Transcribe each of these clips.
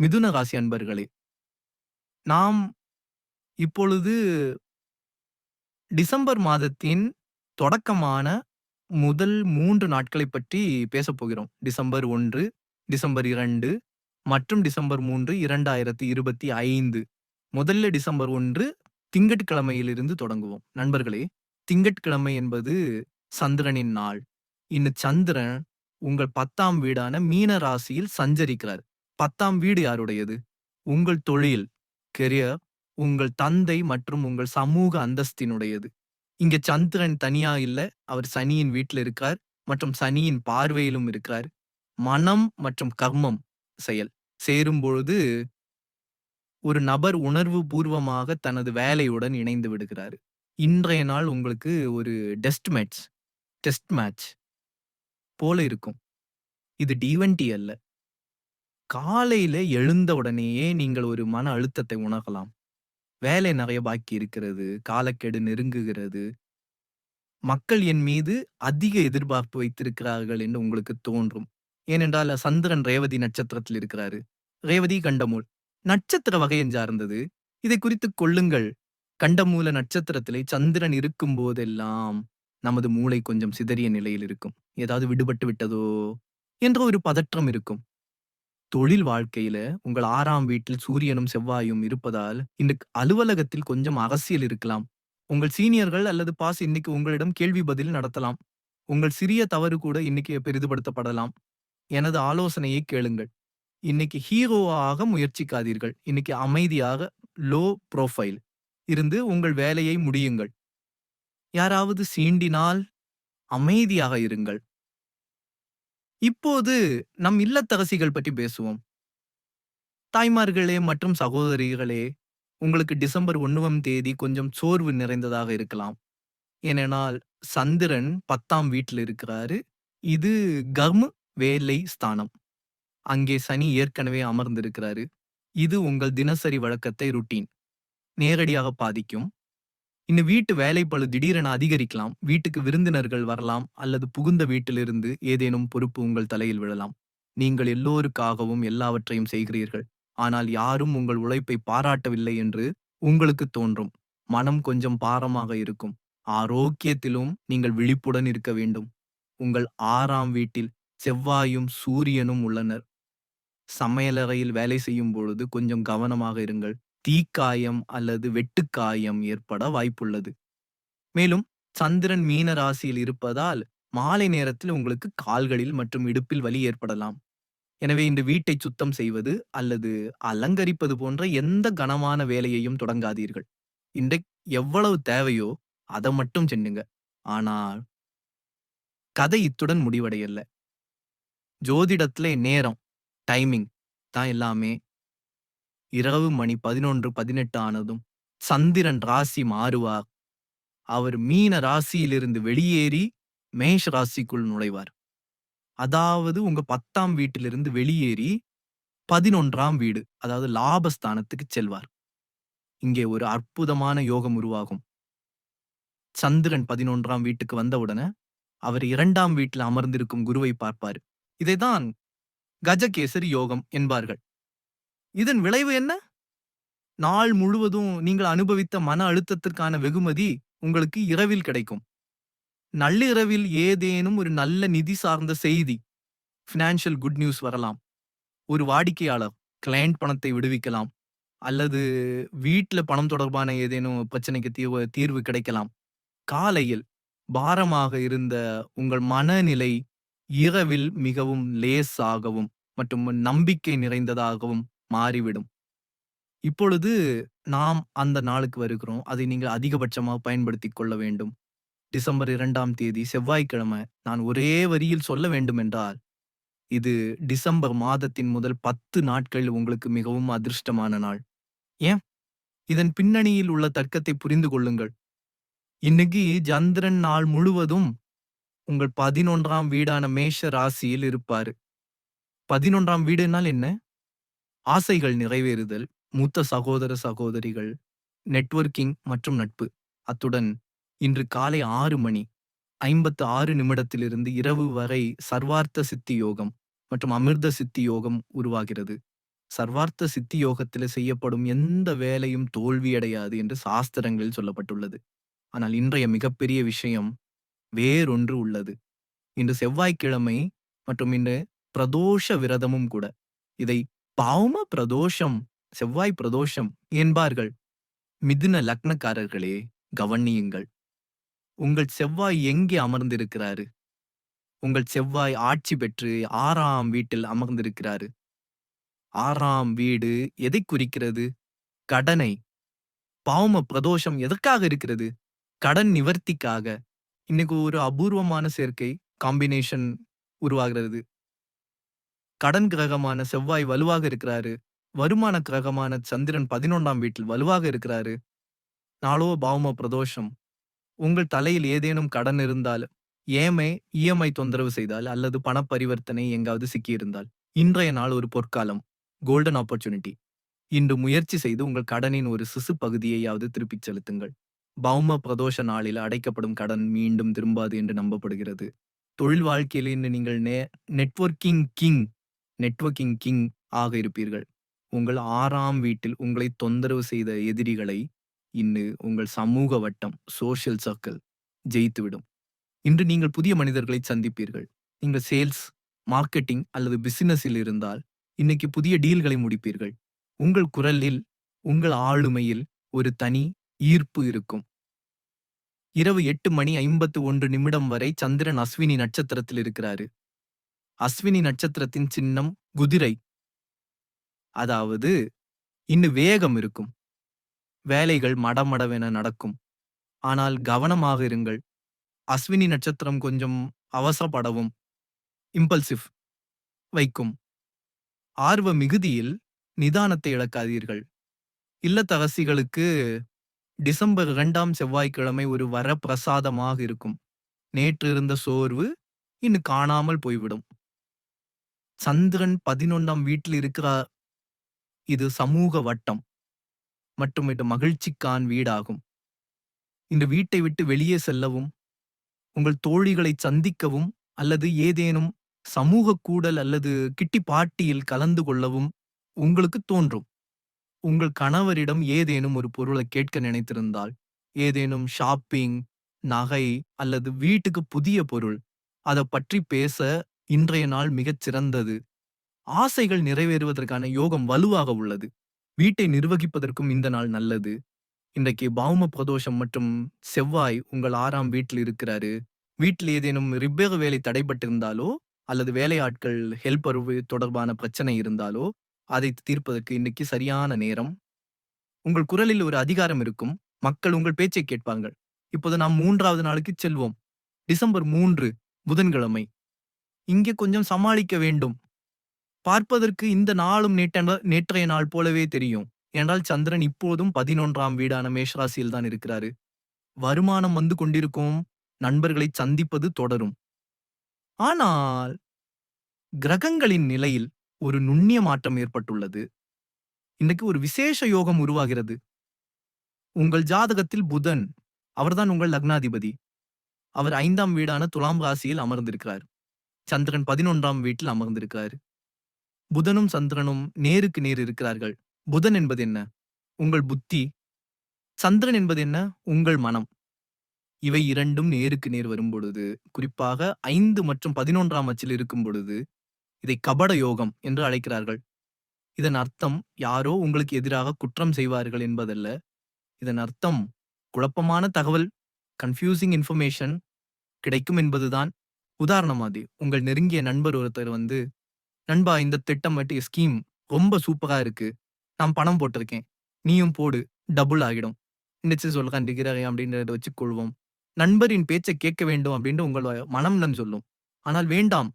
மிதுன ராசி அன்பர்களே நாம் இப்பொழுது டிசம்பர் மாதத்தின் தொடக்கமான முதல் மூன்று நாட்களை பற்றி பேசப் போகிறோம். டிசம்பர் ஒன்று டிசம்பர் இரண்டு மற்றும் டிசம்பர் மூன்று இரண்டாயிரத்தி இருபத்தி ஐந்து. முதல்ல டிசம்பர் ஒன்று திங்கட்கிழமையிலிருந்து தொடங்குவோம். நண்பர்களே திங்கட்கிழமை என்பது சந்திரனின் நாள். இன்னு சந்திரன் உங்கள் பத்தாம் வீடான மீன ராசியில் சஞ்சரிக்கிறார். பத்தாம் வீடு யாருடையது? உங்கள் தொழில் கெரியர் உங்கள் தந்தை மற்றும் உங்கள் சமூக அந்தஸ்தினுடையது. இங்க சந்திரன் தனியா இல்ல அவர் சனியின் வீட்டில் இருக்கார் மற்றும் சனியின் பார்வையிலும் இருக்கிறார். மனம் மற்றும் கர்மம் செயல். சேரும் பொழுது ஒரு நபர் உணர்வு பூர்வமாக தனது வேலையுடன் இணைந்து விடுகிறார். இன்றைய நாள் உங்களுக்கு ஒரு டெஸ்ட் மேட்ச் டெஸ்ட் மேட்ச் போல இருக்கும். இது டிவென்டி அல்ல. காலையில எழுந்த உடனேயே நீங்கள் ஒரு மன அழுத்தத்தை உணரலாம். வேலை நிறைய பாக்கி இருக்கிறது காலக்கெடு நெருங்குகிறது. மக்கள் என் மீது அதிக எதிர்பார்ப்பு வைத்திருக்கிறார்கள் என்று உங்களுக்கு தோன்றும். ஏனென்றால் சந்திரன் ரேவதி நட்சத்திரத்தில் இருக்கிறாரு. ரேவதி கண்டமூல். நட்சத்திர வகையை சார்ந்தது. இதை குறித்து கொள்ளுங்கள். கண்டமூல நட்சத்திரத்திலே சந்திரன் இருக்கும் போதெல்லாம் நமது மூளை கொஞ்சம் சிதறிய நிலையில் இருக்கும். ஏதாவது விடுபட்டு விட்டதோ என்ற ஒரு பதற்றம் இருக்கும். தொழில் வாழ்க்கையில உங்கள் ஆறாம் வீட்டில் சூரியனும் செவ்வாயும் இருப்பதால் இன்னைக்கு அலுவலகத்தில் கொஞ்சம் அரசியல் இருக்கலாம். உங்கள் சீனியர்கள் அல்லது பாஸ் இன்னைக்கு உங்களிடம் கேள்வி பதில் நடத்தலாம். உங்கள் சிறிய தவறு கூட இன்னைக்கு பெரிதுபடுத்தப்படலாம். எனது ஆலோசனையை கேளுங்கள். இன்னைக்கு ஹீரோவாக முயற்சிக்காதீர்கள். இன்னைக்கு அமைதியாக லோ ப்ரோஃபைல். இருந்து உங்கள் வேலையை முடியுங்கள். யாராவது சீண்டினால் அமைதியாக இருங்கள். இப்போது நம் இல்லத்தரசிகள் பற்றி பேசுவோம். தாய்மார்களே மற்றும் சகோதரிகளே உங்களுக்கு டிசம்பர் ஒன்னுவம் தேதி கொஞ்சம் சோர்வு நிறைந்ததாக இருக்கலாம். ஏனென்றால் சந்திரன் பத்தாம் வீட்டில் இருக்கிறாரு. இது கர்ம வேலை ஸ்தானம். அங்கே சனி ஏற்கனவே அமர்ந்திருக்கிறாரு. இது உங்கள் தினசரி வழக்கத்தை ருட்டீன் நேரடியாக பாதிக்கும். இன்னும் வீட்டு வேலைப்பளு திடீரென அதிகரிக்கலாம். வீட்டுக்கு விருந்தினர்கள் வரலாம். அல்லது புகுந்த வீட்டிலிருந்து ஏதேனும் பொறுப்பு உங்கள் தலையில் விழலாம். நீங்கள் எல்லோருக்காகவும் எல்லாவற்றையும் செய்கிறீர்கள். ஆனால் யாரும் உங்கள் உழைப்பை பாராட்டவில்லை என்று உங்களுக்கு தோன்றும். மனம் கொஞ்சம் பாரமாக இருக்கும். ஆரோக்கியத்திலும் நீங்கள் விழிப்புடன் இருக்க வேண்டும். உங்கள் ஆறாம் வீட்டில் செவ்வாயும் சூரியனும் உள்ளனர். சமையலறையில் வேலை செய்யும் பொழுது கொஞ்சம் கவனமாக இருங்கள். தீக்காயம் அல்லது வெட்டுக்காயம் ஏற்பட வாய்ப்புள்ளது. மேலும் சந்திரன் மீன ராசியில் இருப்பதால் மாலை நேரத்தில் உங்களுக்கு கால்களில் மற்றும் இடுப்பில் வலி ஏற்படலாம். எனவே இன்று வீட்டை சுத்தம் செய்வது அல்லது அலங்கரிப்பது போன்ற எந்த கனமான வேலையையும் தொடங்காதீர்கள். இன்றைக்கு எவ்வளவு தேவையோ அதை மட்டும் சென்னுங்க ஆனால் கதை இத்துடன் முடிவடையல. ஜோதிடத்துல நேரம் டைமிங் தான் எல்லாமே. இரவு மணி பதினொன்று பதினெட்டு ஆனதும் சந்திரன் ராசி மாறுவார். அவர் மீன ராசியிலிருந்து வெளியேறி மேஷ ராசிக்குள் நுழைவார். அதாவது உங்க பத்தாம் வீட்டிலிருந்து வெளியேறி பதினொன்றாம் வீடு அதாவது லாபஸ்தானத்துக்கு செல்வார். இங்கே ஒரு அற்புதமான யோகம் உருவாகும். சந்திரன் பதினொன்றாம் வீட்டுக்கு வந்தவுடனே அவர் இரண்டாம் வீட்டில் அமர்ந்திருக்கும் குருவை பார்ப்பார். இதைதான் கஜகேசரி யோகம் என்பார்கள். இதன் விளைவு என்ன? நாள் முழுவதும் நீங்கள் அனுபவித்த மன அழுத்தத்திற்கான வெகுமதி உங்களுக்கு இரவில் கிடைக்கும். நள்ளிரவில் ஏதேனும் ஒரு நல்ல நிதி சார்ந்த செய்தி ஃபினான்ஷியல் குட் நியூஸ் வரலாம். ஒரு வாடிக்கையாளர் கிளையண்ட் பணத்தை விடுவிக்கலாம். அல்லது வீட்டில் பணம் தொடர்பான ஏதேனும் பிரச்சனைக்கு தீர்வு தீர்வு கிடைக்கலாம். காலையில் பாரமாக இருந்த உங்கள் மனநிலை இரவில் மிகவும் லேசாகவும் மற்றும் நம்பிக்கை நிறைந்ததாகவும் மாறிவிடும். இப்பொழுது நாம் அந்த நாளுக்கு வருகிறோம். அதை நீங்கள் அதிகபட்சமாக பயன்படுத்தி கொள்ள வேண்டும். டிசம்பர் இரண்டாம் தேதி செவ்வாய்க்கிழமை நான் ஒரே வரியில் சொல்ல வேண்டும் என்றால் இது டிசம்பர் மாதத்தின் முதல் பத்து நாட்கள் உங்களுக்கு மிகவும் அதிர்ஷ்டமான நாள். ஏன்? இதன் பின்னணியில் உள்ள தர்க்கத்தை புரிந்து கொள்ளுங்கள். இன்னைக்கு சந்திரன் நாள் முழுவதும் உங்கள் பதினொன்றாம் வீடான மேஷ ராசியில் இருப்பாரு. பதினொன்றாம் வீடுனால் என்ன? ஆசைகள் நிறைவேறுதல் மூத்த சகோதர சகோதரிகள் நெட்வொர்க்கிங் மற்றும் நட்பு அத்துடன் இன்று காலை ஆறு மணி ஐம்பத்து ஆறு நிமிடத்திலிருந்து இரவு வரை சர்வார்த்த சித்தி யோகம் மற்றும் அமிர்த சித்தி யோகம் உருவாகிறது சர்வார்த்த சித்தி யோகத்தில செய்யப்படும் எந்த வேலையும் தோல்வியடையாது என்று சாஸ்திரங்களில் சொல்லப்பட்டுள்ளது. ஆனால் இன்றைய மிகப்பெரிய விஷயம் வேறொன்று உள்ளது. இன்று செவ்வாய்க்கிழமை மற்றும் இன்று பிரதோஷ விரதமும் கூட. இதை பாவம பிரதோஷம், செவ்வாய் பிரதோஷம் என்பார்கள். மிதுன லக்னக்காரர்களே கவனியுங்கள். உங்கள் செவ்வாய் எங்கே அமர்ந்திருக்கிறாரு? உங்கள் செவ்வாய் ஆட்சி பெற்று ஆறாம் வீட்டில் அமர்ந்திருக்கிறாரு. ஆறாம் வீடு எதைக் குறிக்கிறது? கடனை. பாவம பிரதோஷம் எதற்காக இருக்கிறது? கடன் நிவர்த்திக்காக. இன்னைக்கு ஒரு அபூர்வமான சேர்க்கை காம்பினேஷன் உருவாகிறது. கடன் கிரகமான செவ்வாய் வலுவாக இருக்கிறாரு. வருமான கிரகமான சந்திரன் 11ஆம் வீட்டில் வலுவாக இருக்கிறாரு. நாளோ பாவம பிரதோஷம். உங்கள் தலையில் ஏதேனும் கடன் இருந்தால், ஏமை இஎம்ஐ தொந்தரவு செய்தால் அல்லது பண பரிவர்த்தனை எங்காவது சிக்கியிருந்தால், இன்றைய நாள் ஒரு பொற்காலம். Golden opportunity. இன்று முயற்சி செய்து உங்கள் கடனின் ஒரு சிசு பகுதியையாவது திருப்பிச் செலுத்துங்கள். பௌம பிரதோஷ நாளில் அடைக்கப்படும் கடன் மீண்டும் திரும்பாது என்று நம்பப்படுகிறது. தொழில் வாழ்க்கையில் இன்று நீங்கள் நெ நெட்வொர்க்கிங் கிங் நெட்வொர்க்கிங் கிங் ஆக இருப்பீர்கள். உங்கள் ஆறாம் வீட்டில் உங்களை தொந்தரவு செய்த எதிரிகளை இன்று உங்கள் சமூக வட்டம் சோஷியல் சர்க்கிள் ஜெயித்துவிடும். இன்று நீங்கள் புதிய மனிதர்களை சந்திப்பீர்கள். நீங்கள் சேல்ஸ், மார்க்கெட்டிங் அல்லது பிசினஸில் இருந்தால் இன்னைக்கு புதிய டீல்களை முடிப்பீர்கள். உங்கள் குரலில், உங்கள் ஆளுமையில் ஒரு தனி ஈர்ப்பு இருக்கும். இரவு எட்டு மணி 51 நிமிடம் வரை சந்திரன் அஸ்வினி நட்சத்திரத்தில் இருக்கிறாரு. அஸ்வினி நட்சத்திரத்தின் சின்னம் குதிரை. அதாவது இன்னும் வேகம் இருக்கும். வேலைகள் மடமடவென நடக்கும். ஆனால் கவனமாக இருங்கள். அஸ்வினி நட்சத்திரம் கொஞ்சம் அவசரப்படவும் இம்பல்சிவ் வைக்கும். ஆர்வ மிகுதியில் நிதானத்தை இழக்காதீர்கள். இல்லத்தரசிகளுக்கு டிசம்பர் இரண்டாம் செவ்வாய்க்கிழமை ஒரு வரப்பிரசாதமாக இருக்கும். நேற்று இருந்த சோர்வு இன்னும் காணாமல் போய்விடும். சந்திரன் 11ஆம் வீட்டில் இருக்கிறார். இது சமூக வட்டம். மற்றும் இது மகிழ்ச்சிக்கான் வீடாகும். இந்த வீட்டை விட்டு வெளியே செல்லவும், உங்கள் தோழிகளை சந்திக்கவும் அல்லது ஏதேனும் சமூக கூடல் அல்லது கிட்டி பாட்டியில் கலந்து கொள்ளவும் உங்களுக்கு தோன்றும். உங்கள் கணவரிடம் ஏதேனும் ஒரு பொருளை கேட்க நினைத்திருந்தால், ஏதேனும் ஷாப்பிங், நகை அல்லது வீட்டுக்கு புதிய பொருள், அதை பற்றி பேச இன்றைய நாள் மிகச் சிறந்தது. ஆசைகள் நிறைவேறுவதற்கான யோகம் வலுவாக உள்ளது. வீட்டை நிர்வகிப்பதற்கும் இந்த நாள் நல்லது. இன்றைக்கு பௌம பிரதோஷம் மற்றும் செவ்வாய் உங்கள் ஆறாம் வீட்டில் இருக்கிறாரு. வீட்டில் ஏதேனும் ரிப்பேர் வேலை தடைபட்டிருந்தாலோ அல்லது வேலையாட்கள் ஹெல்பர் தொடர்பான பிரச்சனை இருந்தாலோ அதை தீர்ப்பதற்கு இன்னைக்கு சரியான நேரம். உங்கள் குரலில் ஒரு அதிகாரம் இருக்கும். மக்கள் உங்கள் பேச்சை கேட்பார்கள். இப்போது நாம் மூன்றாவது நாளுக்கு செல்வோம். டிசம்பர் மூன்று புதன்கிழமை. இங்கே கொஞ்சம் சமாளிக்க வேண்டும். பார்ப்பதற்கு இந்த நாளும் நேற்ற நேற்றைய நாள் போலவே தெரியும். என்றால் சந்திரன் இப்போதும் 11ஆம் வீடான மேஷராசியில் தான் இருக்கிறாரு. வருமானம் வந்து கொண்டிருக்கும். நண்பர்களை சந்திப்பது தொடரும். ஆனால் கிரகங்களின் நிலையில் ஒரு நுண்ணிய மாற்றம் ஏற்பட்டுள்ளது. இன்றைக்கு ஒரு விசேஷ யோகம் உருவாகிறது. உங்கள் ஜாதகத்தில் புதன், அவர்தான் உங்கள் லக்னாதிபதி. அவர் ஐந்தாம் வீடான துலாம் ராசியில் அமர்ந்திருக்கிறார். சந்திரன் 11ஆம் வீட்டில் அமர்ந்திருக்கிறார். புதனும் சந்திரனும் நேருக்கு நேர் இருக்கிறார்கள். புதன் என்பது என்ன? உங்கள் புத்தி. சந்திரன் என்பது என்ன? உங்கள் மனம். இவை இரண்டும் நேருக்கு நேர் வரும்பொழுது, குறிப்பாக ஐந்து மற்றும் 11ஆம் அச்சில் இருக்கும் பொழுது, இதை கபட யோகம் என்று அழைக்கிறார்கள். இதன் அர்த்தம் யாரோ உங்களுக்கு எதிராக குற்றம் செய்வார்கள் என்பதல்ல. இதன் அர்த்தம் குழப்பமான தகவல், கன்ஃப்யூசிங் இன்ஃபர்மேஷன் கிடைக்கும் என்பதுதான். உதாரணமாதி உங்கள் நெருங்கிய நண்பர் ஒருத்தர் வந்து, "நண்பா இந்த திட்டம் வட்டி ஸ்கீம் ரொம்ப சூப்பரா இருக்கு. நான் பணம் போட்டிருக்கேன். நீயும் போடு டபுள் ஆகிடும்." நினைச்சு சொல்கிறேன் டிகிறேன் அப்படின்றத வச்சுக்கொள்வோம். நண்பரின் பேச்சை கேட்க வேண்டும் அப்படின்னு உங்கள் மனம் சொல்லும். ஆனால் வேண்டாம்.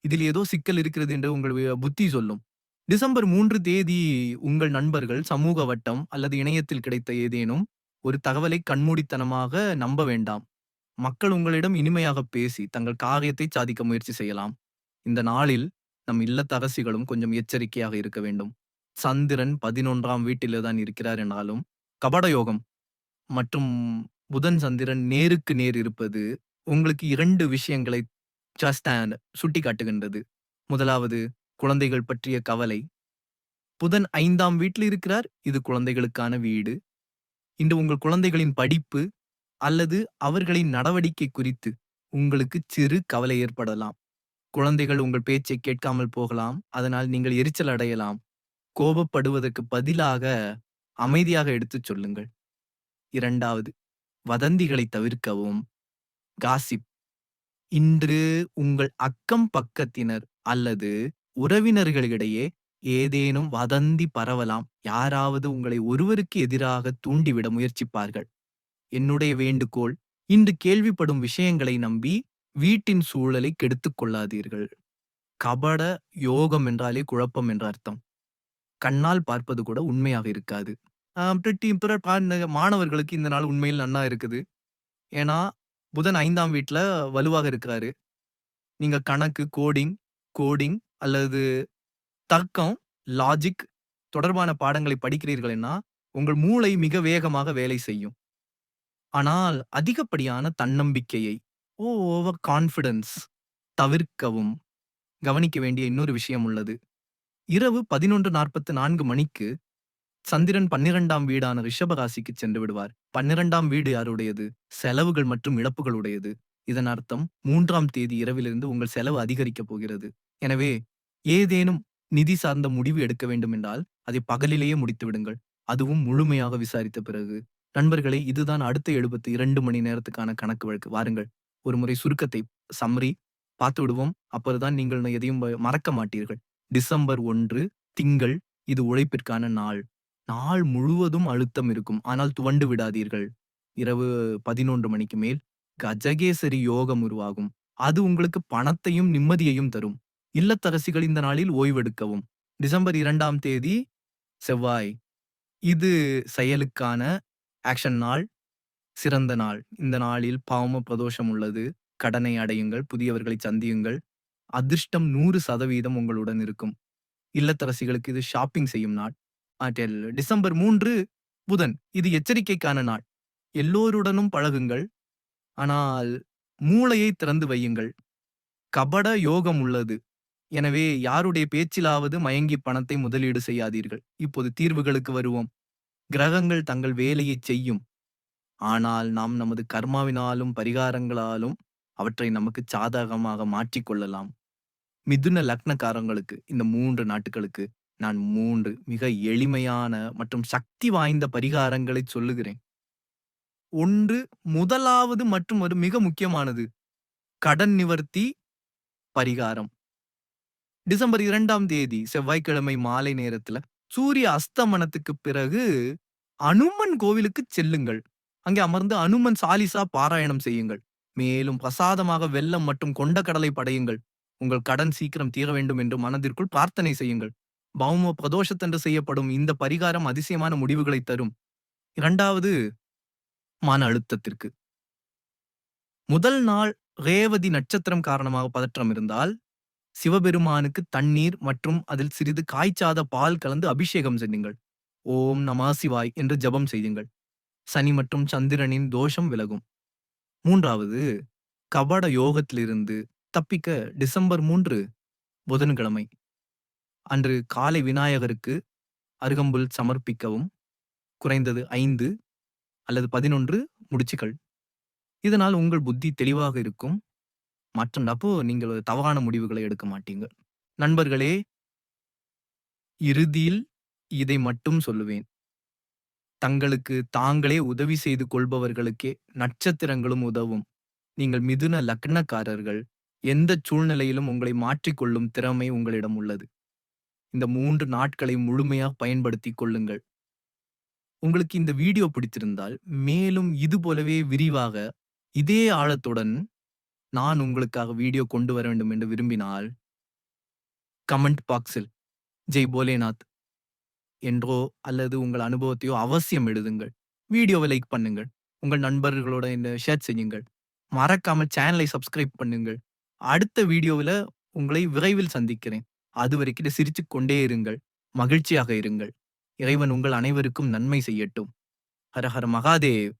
இதில் ஏதோ சிக்கல் இருக்கிறது என்று உங்கள் புத்தி சொல்லும். டிசம்பர் மூன்று தேதி உங்கள் நண்பர்கள், சமூக வட்டம் அல்லது இணையத்தில் கிடைத்த ஏதேனும் ஒரு தகவலை கண்மூடித்தனமாக நம்ப வேண்டாம். மக்கள் உங்களிடம் இனிமையாக பேசி தங்கள் காரியத்தை சாதிக்க முயற்சி செய்யலாம். இந்த நாளில் நம் இல்லத்தரசிகளும் கொஞ்சம் எச்சரிக்கையாக இருக்க வேண்டும். சந்திரன் 11ஆம் வீட்டிலே தான் இருக்கிறார் என்றாலும், கபட யோகம் மற்றும் புதன், சந்திரன் நேருக்கு நேர் இருப்பது உங்களுக்கு இரண்டு விஷயங்களை ஜஸ்ட் அண்ட் சுட்டிக்காட்டுகின்றது. முதலாவது குழந்தைகள் பற்றிய கவலை. புதன் ஐந்தாம் வீட்டில் இருக்கிறார் இது குழந்தைகளுக்கான வீடு இன்று உங்கள் குழந்தைகளின் படிப்பு அல்லது அவர்களின் நடவடிக்கை குறித்து உங்களுக்கு சிறு கவலை ஏற்படலாம். குழந்தைகள் உங்கள் பேச்சை கேட்காமல் போகலாம். அதனால் நீங்கள் எரிச்சல் அடையலாம். கோபப்படுவதற்கு பதிலாக அமைதியாக எடுத்துச் சொல்லுங்கள். இரண்டாவது வதந்திகளை தவிர்க்கவும். காசிப் இன்று உங்கள் அக்கம் பக்கத்தினர் அல்லது உறவினர்களிடையே ஏதேனும் வதந்தி பரவலாம். யாராவது உங்களை ஒருவருக்கு எதிராக தூண்டிவிட முயற்சிப்பார்கள். என்னுடைய வேண்டுகோள். இன்று கேள்விப்படும் விஷயங்களை நம்பி வீட்டின் சூழலை கெடுத்துக் கொள்ளாதீர்கள். கபட யோகம் என்றாலே குழப்பம் என்ற அர்த்தம். கண்ணால் பார்ப்பது கூட உண்மையாக இருக்காது. ஆஹ் மாணவர்களுக்கு இந்த நாள் உண்மையில் நன்னா இருக்குது. ஏன்னா புதன் ஐந்தாம் வீட்ல வலுவாக இருக்கிறாரு நீங்க கணக்கு கோடிங் கோடிங் அல்லது தர்க்கம் லாஜிக் தொடர்பான பாடங்களை படிக்கிறீர்கள்னா உங்கள் மூளை மிக வேகமாக வேலை செய்யும். ஆனால் அதிகப்படியான தன்னம்பிக்கையை ஓ ஓவர் கான்ஃபிடன்ஸ் தவிர்க்கவும் கவனிக்க வேண்டிய இன்னொரு விஷயம் உள்ளது. இரவு பதினொன்று நாற்பத்து நான்கு மணிக்கு சந்திரன் பன்னிரெண்டாம் வீடான ரிஷபராசிக்கு சென்று விடுவார். பன்னிரெண்டாம் வீடு யாருடையது? செலவுகள் மற்றும் இழப்புகளுடையது. இதன் அர்த்தம் மூன்றாம் தேதி இரவிலிருந்து உங்கள் செலவு அதிகரிக்கப் போகிறது. எனவே ஏதேனும் நிதி சார்ந்த முடிவு எடுக்க வேண்டும் என்றால் அதை பகலிலேயே முடித்து விடுங்கள் அதுவும் முழுமையாக விசாரித்த பிறகு. நண்பர்களே இதுதான் அடுத்த எழுபத்து இரண்டு மணி நேரத்துக்கான கணக்கு வழக்கு. வாருங்கள் ஒரு முறை சுருக்கத்தை சம்ரி பார்த்து விடுவோம். அப்போதுதான் நீங்கள் எதையும் மறக்க மாட்டீர்கள். டிசம்பர் ஒன்று திங்கள் இது உழைப்பிற்கான நாள். நாள் முழுவதும் அழுத்தம் இருக்கும். ஆனால் துவண்டு விடாதீர்கள். இரவு பதினொன்று மணிக்கு மேல் கஜகேசரி யோகம் உருவாகும். அது உங்களுக்கு பணத்தையும் நிம்மதியையும் தரும். இல்லத்தரசிகள் இந்த நாளில் ஓய்வெடுக்கவும். டிசம்பர் இரண்டாம் தேதி செவ்வாய். இது செயலுக்கான ஆக்ஷன் நாள் சிறந்த நாள். இந்த நாளில் பாவம பிரதோஷம் உள்ளது. கடனை அடையுங்கள் புதியவர்களை சந்தியுங்கள். அதிர்ஷ்டம் நூறு சதவீதம் உங்களுடன் இருக்கும். இல்லத்தரசிகளுக்கு இது ஷாப்பிங் செய்யும் நாள். டிசம்பர் மூன்று புதன் இது எச்சரிக்கைக்கான நாள். எல்லோருடனும் பழகுங்கள். ஆனால் மூளையை திறந்து வையுங்கள். கபட யோகம் உள்ளது. எனவே யாருடைய பேச்சிலாவது மயங்கி பணத்தை முதலீடு செய்யாதீர்கள். இப்போது தீர்வுகளுக்கு வருவோம். கிரகங்கள் தங்கள் வேலையை செய்யும். ஆனால் நாம் நமது கர்மாவினாலும் பரிகாரங்களாலும் அவற்றை நமக்கு சாதகமாக மாற்றிக்கொள்ளலாம் மிதுன லக்னக்காரங்களுக்கு இந்த மூன்று நாட்டுகளுக்கு நான் மூன்று மிக எளிமையான மற்றும் சக்தி வாய்ந்த பரிகாரங்களை சொல்லுகிறேன். ஒன்று முதலாவது மற்றும் ஒரு மிக முக்கியமானது கடன் நிவர்த்தி பரிகாரம். டிசம்பர் இரண்டாம் தேதி செவ்வாய்க்கிழமை மாலை நேரத்துல சூரிய அஸ்தமனத்துக்கு பிறகு அனுமன் கோவிலுக்கு செல்லுங்கள். அங்கே அமர்ந்து அனுமன் சாலிசா பாராயணம் செய்யுங்கள். மேலும் பிரசாதமாக வெள்ளம் மற்றும் கொண்ட கடலை படையுங்கள். உங்கள் கடன் சீக்கிரம் தீர வேண்டும் என்று மனதிற்குள் பிரார்த்தனை செய்யுங்கள். பௌம பிரதோஷத்தன்று செய்யப்படும் இந்த பரிகாரம் அதிசயமான முடிவுகளை தரும். இரண்டாவது மன அழுத்தத்திற்கு. முதல் நாள் ரேவதி நட்சத்திரம் காரணமாக பதற்றம் இருந்தால் சிவபெருமானுக்கு தண்ணீர் மற்றும் அதில் சிறிது காய்ச்சாத பால் கலந்து அபிஷேகம் செய்யுங்கள். ஓம் நமா சிவாய் என்று ஜெபம் செய்யுங்கள். சனி மற்றும் சந்திரனின் தோஷம் விலகும். மூன்றாவது கபட யோகத்திலிருந்து தப்பிக்க டிசம்பர் மூன்று புதன்கிழமை. அன்று காலை விநாயகருக்கு அருகம்புல் சமர்ப்பிக்கவும் குறைந்தது ஐந்து அல்லது பதினொன்று முடிச்சுக்கள். இதனால் உங்கள் புத்தி தெளிவாக இருக்கும். மற்றும் நீங்கள் தவறான முடிவுகளை எடுக்க மாட்டீங்க. நண்பர்களே இறுதியில் இதை மட்டும் சொல்லுவேன். தங்களுக்கு தாங்களே உதவி செய்து கொள்பவர்களுக்கே நட்சத்திரங்களும் உதவும். நீங்கள் மிதுன லக்னக்காரர்கள். எந்த சூழ்நிலையிலும் உங்களை மாற்றிக்கொள்ளும் திறமை உங்களிடம் உள்ளது. இந்த மூன்று நாட்களை முழுமையாக பயன்படுத்தி கொள்ளுங்கள். உங்களுக்கு இந்த வீடியோ பிடித்திருந்தால் மேலும் இது போலவே விரிவாக இதே ஆழத்துடன் நான் உங்களுக்காக வீடியோ கொண்டு வர வேண்டும் என்று விரும்பினால் கமெண்ட் பாக்ஸில் ஜெய் போலேநாத் என்றோ அல்லது உங்கள் அனுபவத்தையோ அவசியம் எழுதுங்கள். வீடியோவை லைக் பண்ணுங்கள். உங்கள் நண்பர்களோட இந்த ஷேர் செய்யுங்கள். மறக்காம சேனலை சப்ஸ்கிரைப் பண்ணுங்கள். அடுத்த வீடியோவில் உங்களை விரைவில் சந்திக்கிறேன். அது வரைக்கும் சிரித்து கொண்டே இருங்கள். மகிழ்ச்சியாக இருங்கள். இறைவன் உங்கள் அனைவருக்கும் நன்மை செய்யட்டும். ஹர ஹர மகாதேவ்.